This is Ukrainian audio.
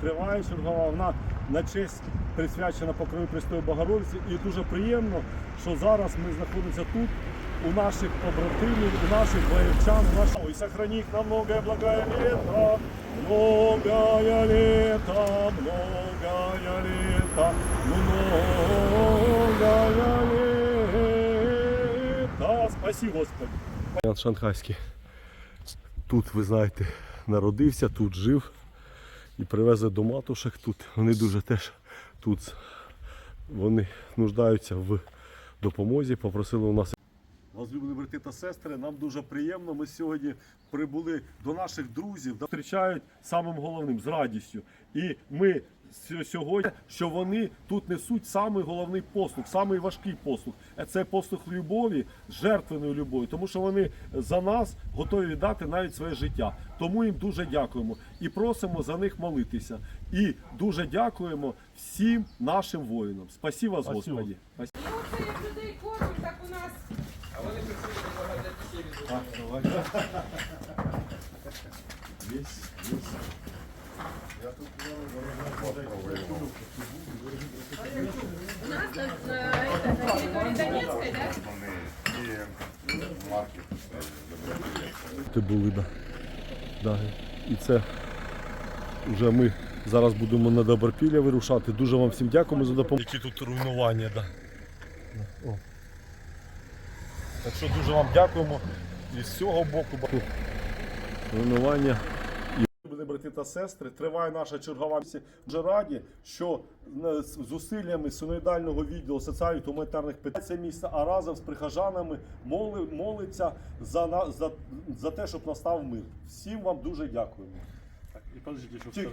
триває чергова. Вона на честь присвячена покрові Престої Богородиці. І дуже приємно, що зараз ми знаходимося тут. У наших побратимів, у наших воївчан, у наших... І сохрани їх на многое благое лето, многое лето, многое лето, многое лето. Спасибо, Господи. Шанхайський. Тут, ви знаєте, народився, тут жив і привезли до матушек тут. Вони дуже теж тут вони нуждаються в допомозі. Попросили у нас. Возлюблені брати та сестри, нам дуже приємно. Ми сьогодні прибули до наших друзів, зустрічають самим головним з радістю. І ми сьогодні, що вони тут несуть самий головний послуг, самий важкий послуг. Це послуг любові, жертвеної любові, тому що вони за нас готові віддати навіть своє життя. Тому їм дуже дякуємо і просимо за них молитися. І дуже дякуємо всім нашим воїнам. Спасибо вас, Господі. Людей так у нас Есть, есть. Я тут у нас на, на, на территории Донецкой, да? Ти були, да. да. І це вже ми зараз будемо на Добропілля вирушати. Дуже вам всім дякуємо за допомогу. Які тут руйнування, да. О. Так що дуже вам дякуємо. І з цього боку руйнування. Брати та сестри, триває наша чергова місія. Вже раді, що е, з зусиллями синоїдального відділу соціальних та гуманітарних питань це місце, а разом з прихожанами моли, молиться за, за, за те, щоб настав мир. Всім вам дуже дякуємо. І подождите, Тихо.